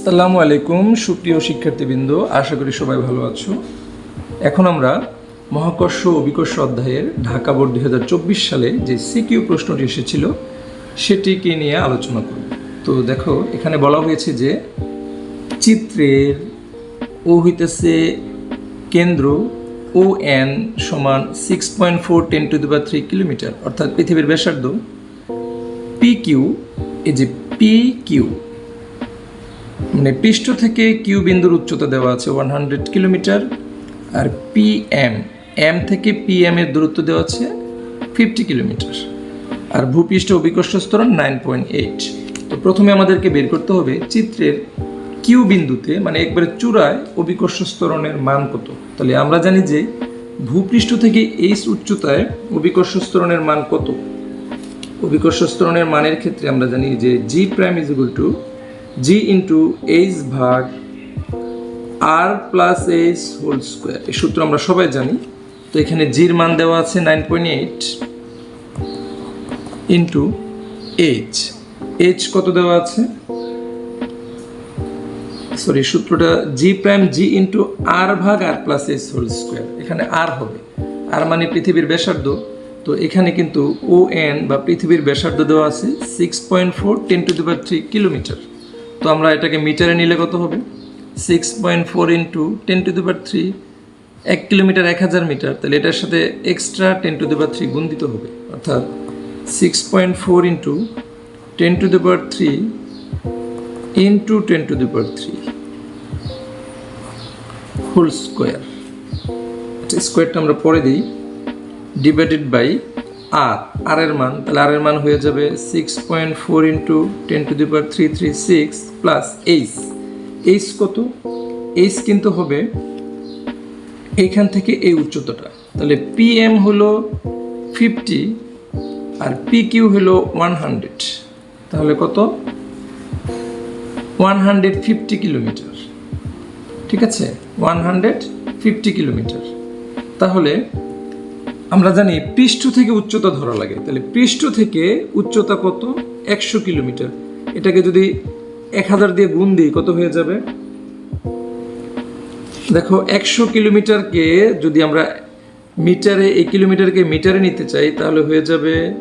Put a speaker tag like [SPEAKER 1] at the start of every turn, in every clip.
[SPEAKER 1] আসসালামু আলাইকুম, সুপ্রিয় শিক্ষার্থীবৃন্দ, আশা করি সবাই ভালো আছো। এখন আমরা মহাকর্ষ অভিকর্ষ অধ্যায়ের ঢাকা বোর্ড দুই হাজার চব্বিশ সালে যে সিকিউ প্রশ্নটি এসেছিল, সেটিকে নিয়ে আলোচনা করব। তো দেখো, এখানে বলা হয়েছে যে চিত্রের ও হইতেছে কেন্দ্র ও এন সমান six point four ten to the three kilometre অর্থাৎ পৃথিবীর ব্যাসার্ধ পি কিউ এই যে পি কিউ মানে পৃষ্ঠ থেকে কিউ বিন্দুর উচ্চতা দেওয়া আছে ওয়ান হান্ড্রেড কিলোমিটার, আর পি এম এম থেকে পি এম এর দূরত্ব দেওয়া আছে ফিফটি কিলোমিটার, আর ভূপৃষ্ঠ অভিকর্ষ স্তরণ নাইন পয়েন্ট এইট তো প্রথমে আমাদেরকে বের করতে হবে চিত্রের কিউ বিন্দুতে মানে একবারে চূড়ায় অভিকর্ষ স্তরণের মান কত। তাহলে আমরা জানি যে ভূপৃষ্ঠ থেকে এই উচ্চতায় অভিকর্ষ স্তরণের মান কত। অভিকর্ষ স্তরণের মানের ক্ষেত্রে আমরা জানি যে G prime is equal to G into H ভাগ R plus H whole square এই সূত্র আমরা সবাই জানি। তো এখানে জির মান দেওয়া আছে nine point eight into H H কত দেওয়া আছে? সরি সূত্রটা জি প্রাইম জি ইন্টু আর ভাগ R plus H whole square এখানে আর হবে। আর মানে পৃথিবীর ব্যাসার্ধ। তো এখানে কিন্তু ও এন বা পৃথিবীর ব্যাসার্ধ দেওয়া আছে six point four ten to the three kilometre তো আমরা এটাকে মিটারে নিলে কত হবে? Six point four into ten to the power three এক কিলোমিটার এক হাজার মিটার। তাহলে এটার সাথে extra ten to the power three গুণ দিতে হবে। অর্থাৎ six point four into ten to the power three into ten to the power three whole square স্কোয়ারটা আমরা পরে দিই। ডিভাইডেড বাই আর আর এর মান, তাহলে আর এর মান হয়ে যাবে six point four into ten to the power three three six plus H H কত? এইচ কিন্তু হবে এইখান থেকে এই উচ্চতাটা। তাহলে পি এম হলো ফিফটি আর পি কিউ হলো ওয়ান হান্ড্রেড তাহলে কত? ওয়ান হান্ড্রেড ফিফটি কিলোমিটার ঠিক আছে? ওয়ান হান্ড্রেড ফিফটি কিলোমিটার তাহলে আমরা জানি পৃষ্ঠ থেকে উচ্চতা ধরা লাগে। তাহলে পৃষ্ঠ থেকে উচ্চতা কত? একশো কিলোমিটার। এটাকে যদি এক হাজার দিয়ে গুণ দিই, কত হয়ে যাবে? দেখো, একশো কিলোমিটারকে যদি আমরা মিটারে, এই কিলোমিটারকে মিটারে নিতে চাই, তাহলে হয়ে যাবে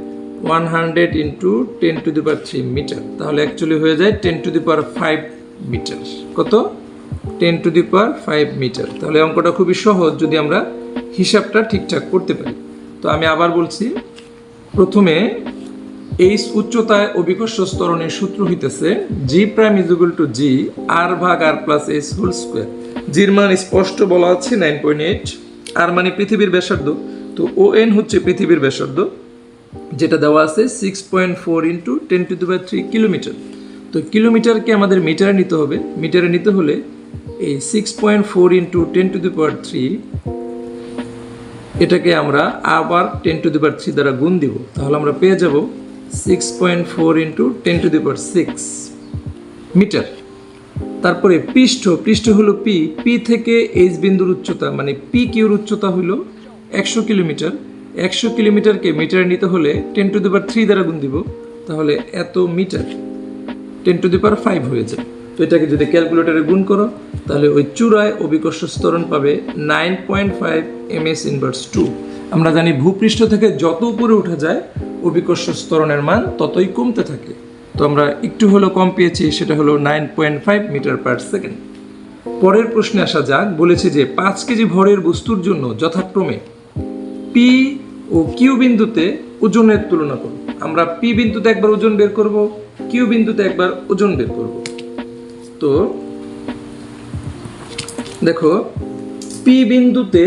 [SPEAKER 1] one hundred into ten to the power three metre. তাহলে অ্যাকচুয়ালি হয়ে যায় ten to the power five metre. কত? Ten to the power five metre. তাহলে অঙ্কটা খুবই সহজ। যদি আমরা হিসাবটা ঠিকঠাক করতে পারি। তো আমি আবার বলছি, প্রথমে এই উচ্চতায় অভিকর্ষ স্তরণের সূত্র হইতেছে G prime is to G R ভাগ R plus S whole square জির মান স্পষ্ট বলা আছে নাইন পয়েন্ট এইট আর মানে পৃথিবীর ব্যাসার্ধ। তো ও এন হচ্ছে পৃথিবীর ব্যাসার্ধ, যেটা দেওয়া আছে six point four into ten to by three kilometre তো কিলোমিটারকে আমাদের মিটারে নিতে হবে। মিটারে নিতে হলে এই six point four into ten to the power three এটাকে আমরা আবার ten to the power three দ্বারা গুণ দিব। তাহলে আমরা পেয়ে যাব six point four into ten to the power six metre. তারপরে পৃষ্ঠ পৃষ্ঠ হলো পি পি থেকে এইচ বিন্দুর উচ্চতা মানে পি কিউর উচ্চতা হলো একশো কিলোমিটার। একশো কিলোমিটারকে মিটারে নিতে হলে ten to the power three দ্বারা গুণ দিব। তাহলে এত metre. Ten to the power five হয়ে যায়। তো এটাকে যদি ক্যালকুলেটারে গুণ করো তাহলে ওই চূড়ায় অভিকর্ষ স্তরণ পাবে nine point five M S inverse two আমরা জানি ভূপৃষ্ঠ থেকে যত উপরে উঠা যায়, অভিকর্ষ স্তরণের মান ততই কমতে থাকে। তো আমরা একটু হলো কম পেয়েছি, সেটা হলো nine point five metre per second পরের প্রশ্নে আসা যাক, বলেছে যে পাঁচ কেজি ভরের বস্তুর জন্য যথাক্রমে পি ও কিউ বিন্দুতে ওজনের তুলনা করব। আমরা পি বিন্দুতে একবার ওজন বের করব কিউ বিন্দুতে একবার ওজন বের করব। তো দেখো পি বিন্দুতে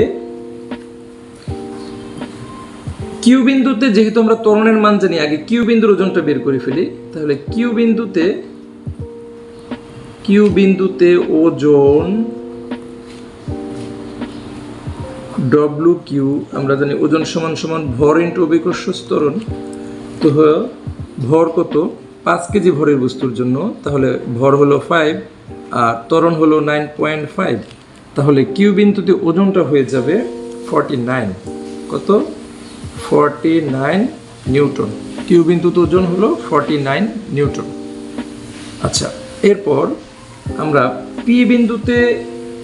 [SPEAKER 1] কিউ বিন্দুতে যেহেতু আমরা ত্বরণের মান জানি, আগে কিউ বিন্দুর ওজনটা বের করে ফেলি। তাহলে কিউ বিন্দুতে কিউ বিন্দুতে ওজন ডব্লু কিউ আমরা জানি ওজন সমান সমান ভর ইন্টু অভিকর্ষ স্তরণ তো ভর কত? পাঁচ কেজি ভরের বস্তুর জন্য। তাহলে ভর হলো ফাইভ আর ত্বরণ হলো নাইন পয়েন্ট ফাইভ তাহলে কিউ বিন্দুতে ওজনটা হয়ে যাবে ফর্টি নাইন কত? Forty nine newton. কিউ বিন্দুতে ওজন হলো ফর্টি নাইন নিউটন। আচ্ছা এরপর আমরা পি বিন্দুতে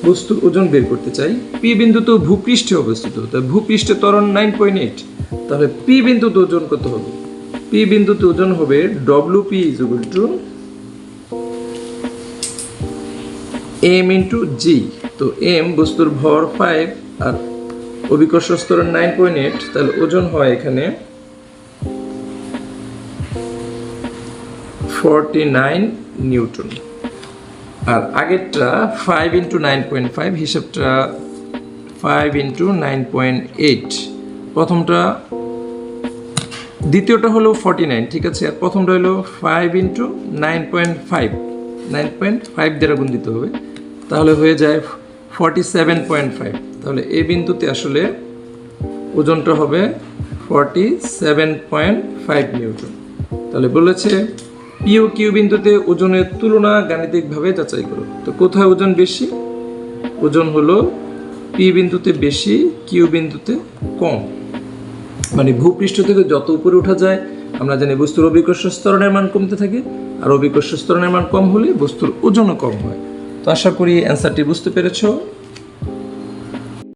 [SPEAKER 1] বস্তুর ওজন বের করতে চাই। পি বিন্দু তো ভূপৃষ্ঠে অবস্থিত। তাই ভূপৃষ্ঠে ত্বরণ নাইন পয়েন্ট এইট তাহলে পি বিন্দুতে ওজন কত হবে? পি বিন্দুতে ওজন হবে W P is to M into G তো এম বস্তুর ভর ফাইভ আর অভিকর্ষ স্তরণ নাইন পয়েন্ট এইট তাহলে ওজন হয় এখানে ফর্টি নাইন নিউটন। আর আগেরটা five into nine point five হিসাবটা five into nine point eight প্রথমটা, দ্বিতীয়টা হলো ফর্টি নাইন ঠিক আছে? আর প্রথমটা হলো five into nine point five nine point five দ্বারা গুণ দিতে হবে। তাহলে হয়ে যায় ফর্টি সেভেন পয়েন্ট ফাইভ তাহলে এই বিন্দুতে আসলে ওজনটা হবে forty seven point five newton. তাহলে বলেছে পিও কিউ বিন্দুতে ওজনের তুলনা গাণিতিকভাবে যাচাই করো। তো কোথায় ওজন বেশি? ওজন হলো পি বিন্দুতে বেশি কিউ বিন্দুতে কম। মানে ভূপৃষ্ঠ থেকে যত উপরে ওঠা যায়, আমরা জানি বস্তুর অভিকর্ষ স্তরণের মান কমতে থাকে, আর অভিকর্ষ স্তরণের মান কম হলে বস্তুর ওজনও কম হয়। আশা করি অ্যান্সারটি বুঝতে পেরেছ।